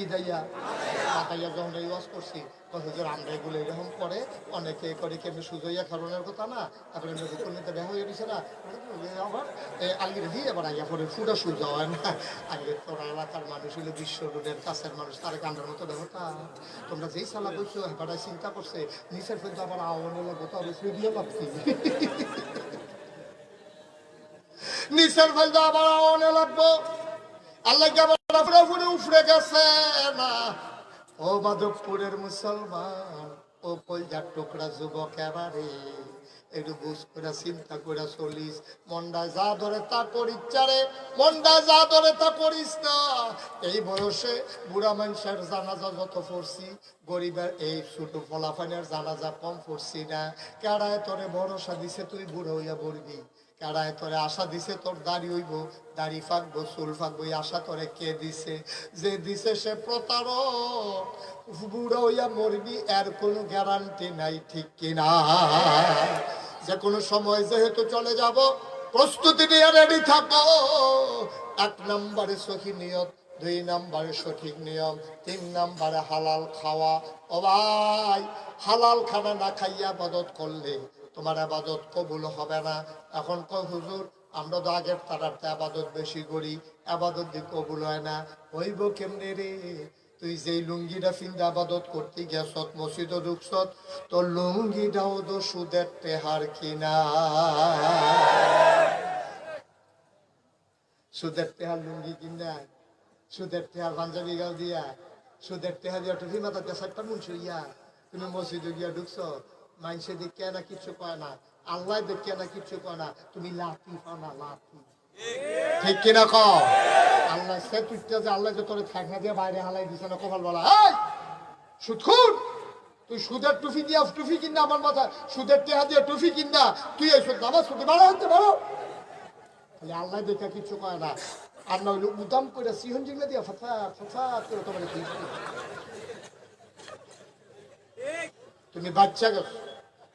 কি দাইয়া মাতাইয়া যখন এই ওয়াজ করছি হুজুর আমরা এগুলো এরকম করে, অনেকে করে কেমনি সুজইয়া খারণের কথা না? তারপরে এমনি নিতে দেখা হয়ে গেছে না? আবার আলগিরে দিয়ে এবার আইয়া পরে ফুটা সুজা হয় না? আগে তোরা এলাকার মানুষ হইলে বিশ্ব রোডের কাছের মানুষ, তার কান্ডার মতো দেবতা তোমরা যেই সালা বলছো এবারে চিন্তা করছে, নিচের ফেলতে আবার আওয়ানো লাগবো তো আবার দিয়ে ভাবছি নিচের ফেলতে আবার আওয়ানো লাগবো আল্লাহ আবার ফুটে উফরে গেছে না। ও মাধবপুরের মুসলমান, ও কলজার টুকরা যুবক রে একটু বুঝ করে চিন্তা করে চলিস। মন্ডা যা ধরে তা করিস, চারে। মন্ডা যা ধরে তা করিস না। এই বয়সে বুড়া মানুষের জানাজা যত পড়ছি, গরিবের এই ছোট ফলাফানের জানাজা কম পড়ছি না। কেড়ায় তোরে ভরসা দিছে তুই বুড়ো হইয়া পড়বি? কেড়ায় তোরে আশা দিছে, তোর দাড়ি হইব, দাড়ি ফাঁকবো, চুল ফাঁকবো আশা তোরে কে দিছে? যে দিছে সে প্রতারক, বুড়ো হইয়া মরবি, এর কোনো গ্যারান্টি নাই, ঠিক কিনা? যে কোনো সময় যেহেতু চলে যাব, প্রস্তুতি নিয়ে রেডি থাকো। এক নম্বরে সখী নিয়ত দুই নম্বরে সঠিক নিয়ম, তিন নম্বরে হালাল খাওয়া। ও ভাই, হালাল খানা না খাইয়া আবাদত করলে তোমার আবাদত কবুল হবে না। এখন কয় হুজুর, আমরা তো আগের তারাতে আবাদত বেশি করি, আবাদত দিয়ে কবুল হয় না। হইব কেমনে রে? তুই যেই লুঙ্গিটা ফিন্দা আবাদত করতে গেছত, মসজিদ ঢুকছত, তোর লুঙ্গিটাও তো সুদের টেহার কিনা। সুদের টেহার লুঙ্গি কিনা সুদের টেহার পাঞ্জাবি গাও দিয়া, সুদের টেহা দিয়া টুফি মাথা দিয়ে সাতটা মুন ইয়া তুমি মসজিদে গিয়া ঢুকছ মাইসে দেখে না কিছু কয় না, আল্লাহ দেখে না কিছু কয় না, তুমি পাও না লাথি ঠিক কিনা ক আল্লাহ সে তুইটা যে আল্লাহ যে তোর থাকনা দিয়ে বাইরে হালাই দিছে না কপাল বলা। এই সুদখুর তুই সুদের টুফি দিয়া, টুফি কিনা আমার মাথা সুদের টেহা দিয়ে টুফি কিনা তুই এই সুদ নামাজ সুদে বাড়া হতে পারো। তাহলে আল্লাহ দেখে কিছু কয় না। আর না হইলে উদাম করে সিহন জিগলে দিয়া ফাফা ফাফা করে তোমার তুমি বাচ্চা গেছো।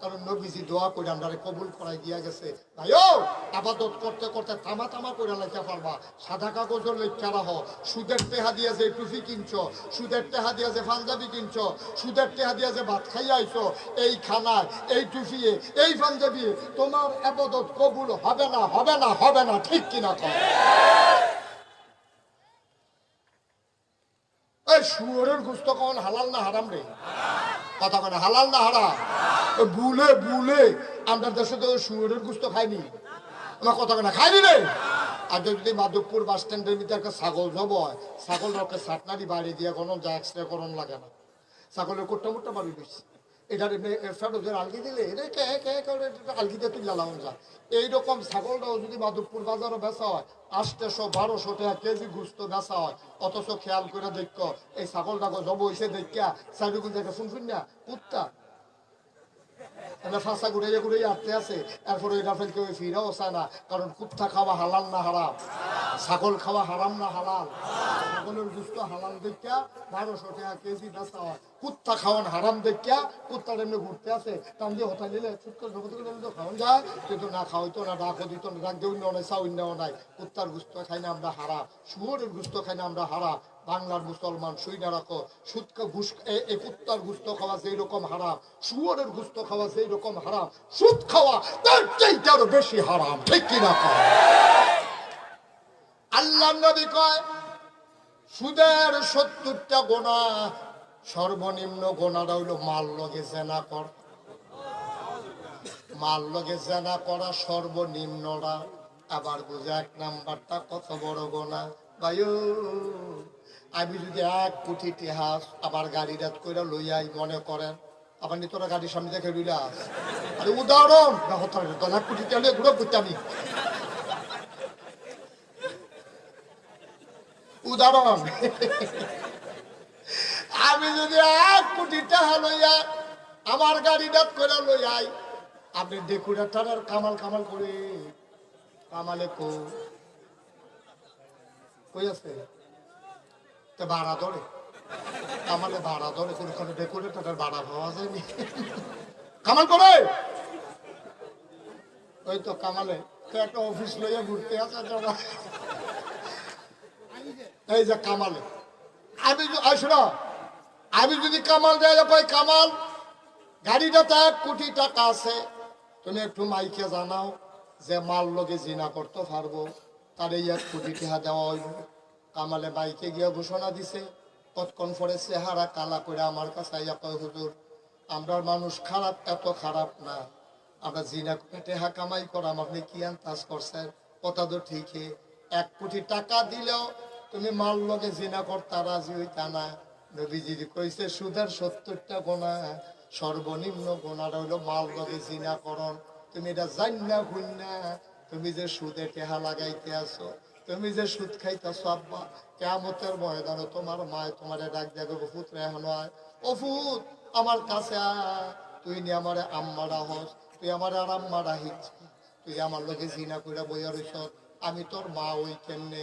কারণ নবীজি দোয়া করে আমরা কবুল করাই দিয়া গেছে। আবাদত করতে করতে করে লেখা পারবা সাদা কাগজের সুদের টেহা দিয়া যে টুফি কিনছ, সুদের টেহা দিয়া যে পাঞ্জাবি কিনছ, সুদের টেহা দিয়া যে ভাত খাইয়া এই খানায়, এই টুফিয়ে এই পাঞ্জাবি তোমার আবাদত কবুল হবে না হবে না হবে না, ঠিক কিনা কর এই শুয়োরের গুস্ত কখন হালাল না হারাম রে? কথা কেন হালাল না হারা বুলে বুলে আমরা দেশে তো সুরের গুস্ত খাইনি আমার কথা কেন খাইনি রে? আর যদি মাধবপুর বাস স্ট্যান্ডের ভিতরে একটা ছাগল জব হয়, ছাগল রকে সাতনারি বাড়ি দিয়ে কোনো যা এক্সরে করণ লাগে না। ছাগলের কোট্টা মোটটা বাড়ি দিচ্ছি এটার আলগি দিলে? এটা করে আলগি দিয়ে তুই যা। এইরকম ছাগলটাও যদি মাধবপুর বাজারও বেচা হয়, আটশো বারোশো টাকা কেজি বেচা হয়, অথচ খেয়াল করে দেখ, এই ছাগলটাকে জব হয়েছে দেখা সাইডুকুল থেকে শুনছুন না? কুত্তা। এটা ফাঁসা ঘুরাইয়া ঘুরাইয়া আটতে আছে, এরপরে এটা ফেল কেউ ফিরাও চায় না, কারণ কুত্তা খাওয়া হালাল না হারাম? ছাগল খাওয়া হারাম না হালাল? ছাগলের গুস্ত হালাল দেখা বারোশো টাকা কেজি বেচা হয়। কুত্তা খাওয়ান হারাম দেখা কুত্তার এমনি ঘুরতে আছে তাম দিয়ে হঠাৎ নিলে ছুট করে ঢোকতে খাওয়ান যায়, কিন্তু না খাওয়াইতো, না ডাকও দিত, না ডাক দেউ নাই চাউন্যাও নাই। কুত্তার গুস্ত খাই না আমরা হারা শুয়োরের গুস্ত খাই না আমরা হারা বাংলার মুসলমান শুই না রাখো, সুদকা ঘুষ এই কুত্তার গুস্ত খাওয়া সেই রকম হারাম, শুয়োরের গুস্ত খাওয়া সেই রকম হারাম, সুদ খাওয়া তার চাইতে আরও বেশি হারাম, ঠিক কিনা আল্লাহ নবী কয় সুদের সত্তরটা গোনা, সর্বনিম্ন গোনাটা হইল মাল লগে জেনা কর। মাল লগে জেনা করা সর্বনিম্নটা। আবার বুঝে এক নাম্বারটা, কত বড় গোনা। ভাইও, আমি যদি এক কোটি ইতিহাস আবার গাড়ি রাত করে লইয়াই মনে করেন, আবার নি তোরা গাড়ির সামনে দেখে লইলাস। আরে উদাহরণ! না কোটি চালিয়ে ঘুরে আমি উদাহরণ। আমি যদি এক কোটি টাকা লইয়া আমার গাড়ি ডাত করে লইয়াই আপনি ডেকুরেটার কামাল কামাল করে। কামালে কো কই আছে? তো ভাড়া ধরে। কামালে ভাড়া ধরে কোনো কোনো ডেকুরেটার ভাড়া পাওয়া যায়নি। কামাল করে! ওই তো কামালে। তো একটা অফিস লইয়া ঘুরতে আছে জমা এই যে কামালে। আমি আসলো আমি যদি কামাল যাই পাই কামাল গাড়িটাতে এক কোটি টাকা আছে। তুমি একটু মাইকে জানাও যে মাল লগে জিনা করতে পারব। তার এই এক কোটি টাকা দেওয়া হইব কামালে মাইকে গিয়ে ঘোষণা দিছে কতক্ষণ পরে চেহারা কালা করে আমার কাছে আইয়া কয়, হুজুর আমরা মানুষ খারাপ, এত খারাপ না। আমরা জিনা করে টেহা কামাই করাম আপনি কি আন্তাজ করছেন? কথা তো ঠিকই। এক কোটি টাকা দিলেও তুমি মাল লগে জিনা করতে, রাজি হইতা না। নবীজি কইছে, সুদের সত্তরটা গোনা, সর্বনিম্ন গোনাটা হইল মাল লগে জিনা করন তুমি এটা জান না তুমি যে সুদে টেহা লাগাইতে আছো, তুমি যে সুদ খাইতেছো, আব্বা কেমতের ময়দানে তোমার মায় তোমারে ডাক দেখো পুত্র এখন আয় ও ফুত, আমার কাছে তুই নি আমারে আম্মারা হস, তুই আমার আর আম্মারা হিচ তুই আমার লোকে জিনা কইরা বইয়া রইছ আমি তোর মা ওই কেমনে?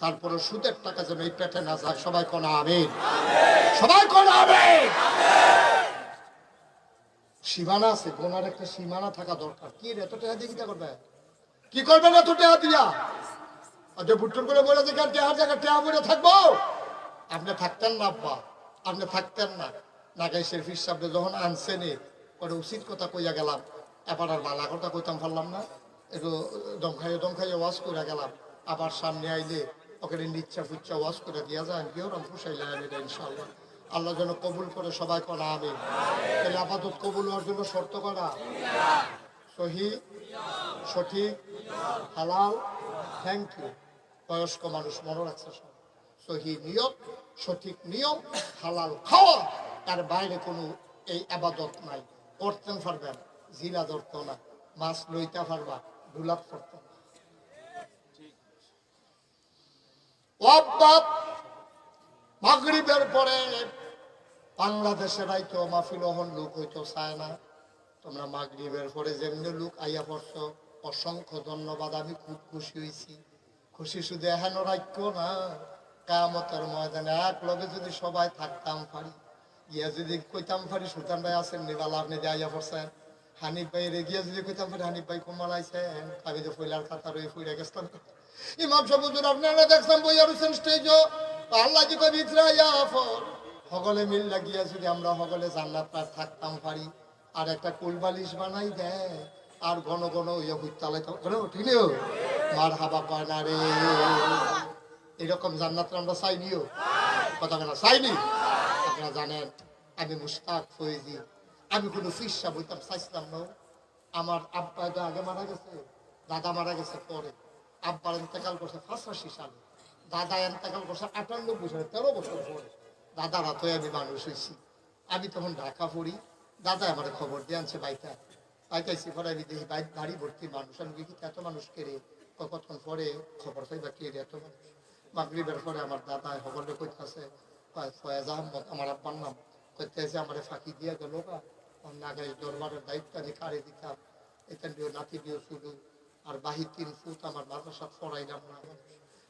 তারপরে সুদের টাকা যেন এই পেটে না যায়। সবাই কোন আবেন সবাই কোন আবেন সীমানা আছে, গোনার একটা সীমানা থাকা দরকার। কি এত টাকা দিয়ে করবে? কি করবেন এত টাকা দিয়া? আর যে বুট্টুর করে বলে যে টেহার জায়গায় টেহা বলে থাকব? আপনি থাকতেন না, আব্বা। আপনি থাকতেন না। নাগাই শেরফির সাহেব যখন আনছেনি ওটা উচিত কথা কইয়া গেলাম। এবার আর বালা কথা কইতাম পারলাম না। একটু দম খাইয়ে ওয়াশ করে গেলাম। আবার সামনে আইলে ওখানে নিচ্ছা ফুচ্ছা ওয়াশ করে দিয়া আমি কেউ রম ফুসাইলাম আমি ইনশাল্লাহ আল্লাহ যেন কবুল করে সবাই করা আমি তাহলে আপাতত কবুল হওয়ার জন্য শর্ত করা। সহি, সঠিক, হালাল থ্যাংক ইউ বয়স্ক মানুষ মনে রাখছে সহি নিয়ম, সঠিক নিয়ম, হালাল খাওয়া। তার বাইরে কোনো এই আবাদত নাই। করতেন পারবেন জিলা ধরতো না। মাছ লইতে পারবা, দুলাপ করতো না। মাগরিবের পরে বাংলাদেশের আইতো তোমরা মাগরিবের পরে যেমনি আইয়া অসংখ্য ধন্যবাদ, আমি খুব খুশি হয়েছি খুশি শুধু এহেন রাখ্য না কামতের ময়দানে এক লগে যদি সবাই থাকতাম পারি ইয়া যদি কইতাম পারি, সুলতান ভাই আছেন নিবালা আপনি আইয়া পড়ছেন। হানিফ ভাই রে গিয়া যদি কইতাম হানিফ ভাই কমাল আইছেন আমি যে ফইলার খাতা রয়ে ফুইরা গেছিলাম ইমাম সাহুজুর আপনারা দেখছেন বইয়া রয়েছেন স্টেজ আল্লাহ জি কবি ইসরাইয়া ফর সকলে মিল লাগিয়া যদি আমরা সকলে জান্নাত পার থাকতাম পারি, আর একটা কুলবালিশ বানাই দেয় আর ঘন ঘন ইয়ে হুইতালাই ঠিক নেই মার হাবা কয় না রে। এরকম জান্নাত আমরা চাইনিও। কথা কেনা চাইনি? আপনারা জানেন, আমি মুস্তাক ফয়েজি। আমি কোনো ফিসা বইতাম চাইছিলাম না। আমার আব্বা আগে মারা গেছে, দাদা মারা গেছে পরে। আব্বার ইন্তেকাল করছে পঁচাশি সালে। দাদা ইন্তেকাল করছে আটানব্বই সালে তেরো বছর পরে। দাদার হাতে আমি মানুষ হয়েছি। আমি তখন ঢাকা পড়ি। দাদা আমার খবর দিয়ে আনছে বাইটা পাইতেছি পরে আমি দেখি বাইক গাড়ি ভর্তি মানুষ। আমি দেখি এত মানুষ কেড়ে কতক্ষণ পরে খবর পাইবা কে রে এত মানুষ? মাগরিবের পরে আমার দাদা সকলে কইতাছে ফয়েজ আহমদ আমার আব্বার নাম। কইতেছে আমার ফাঁকি দিয়ে গেল বা। নাগাই দরবারের দায়িত্ব আমি কারে দিতাম। এখান দিয়েও নাতি দিয়েও শুধু আর বাহি তিন ফুট আমার মাদ্রাসা পড়াইলাম না।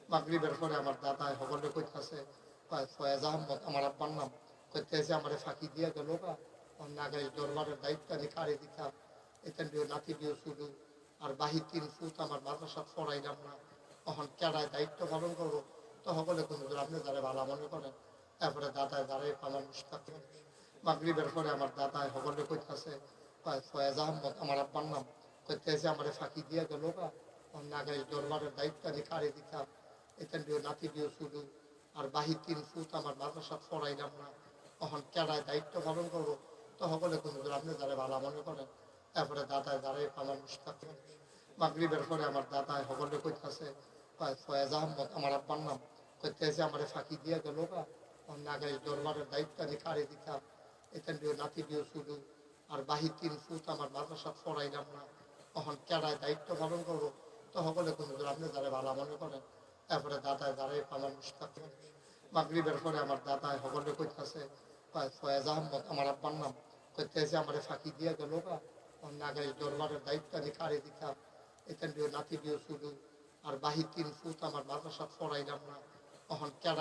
মাগরিবের পরে আমার দাদা সকলে কইতাছে ফয়েজ আহমদ, আমার আব্বার নাম। কইতেছে আমার ফাঁকি দিয়ে গেল বা নাগাই দরবারের দায়িত্ব আমি কারে দিতাম। এখান দিয়েও নাতি দিয়েও শুধু আর বাহি তিন ফুট আমার মাদ্রাসা পড়াইলাম না। তখন কেডায় দায়িত্ব পালন করব? তো সকলে কোনো আপনি যারা ভালো মনে করেন তারপরে দাদায় দাঁড়াই পালা মুস্তাক মাগরিবের পরে আমার দাদায় সকলে কইতাছে আমার আব্বার নাম। কইতেছে আমার ফাঁকি দিয়ে গেল নাগাই দরবারের দায়িত্ব আমি কারে দিতাম। এখান দিয়েও নাতি দিয়েও শুধু। আর বাহি তিন ফুট আমার মাদ্রাসা পড়াইলাম না। তখন কেডায় দায়িত্ব পালন করব। তো সকলে কোনো আপনি যারা ভালো মনে করেন। তারপরে দাদায় দাঁড়াই আমার মুস্তাক মাগরিবের পরে আমার দাদায় সকলে কইতাছে ফয়েজ আহমদ আমার আব্বার নাম। কইতেছে আমার ফাঁকি দিয়ে গেল গা। নাগাই দরবারের দায়িত্ব আমি কারে দিতাম? এখান দিয়ে নাতি দিয়ে শুধু আর বাহি তিন ফুট আমার মাদ্রাসা পড়াইলাম না। তখন কেডায় দায়িত্ব পালন করব, তো সকলে কোনো আপনি যারা ভালো মনে করেন। এরপরে দাদায় দাঁড়াই আমার মুস্তাক মাগরিবের পরে আমার দাদায় সকলে কইতাছে ফয়েজ আহমদ, আমার আব্বার নাম। কইতেছে আমার ফাঁকি দিয়ে গেল গা। নাগাই দরবারের দায়িত্ব আমি কারে দিতাম? এখান দিয়ে নাতি দিয়ে শুধু আর বাহি তিন ফুট আমার মাদ্রাসা পড়াইলাম না। তখন কেডা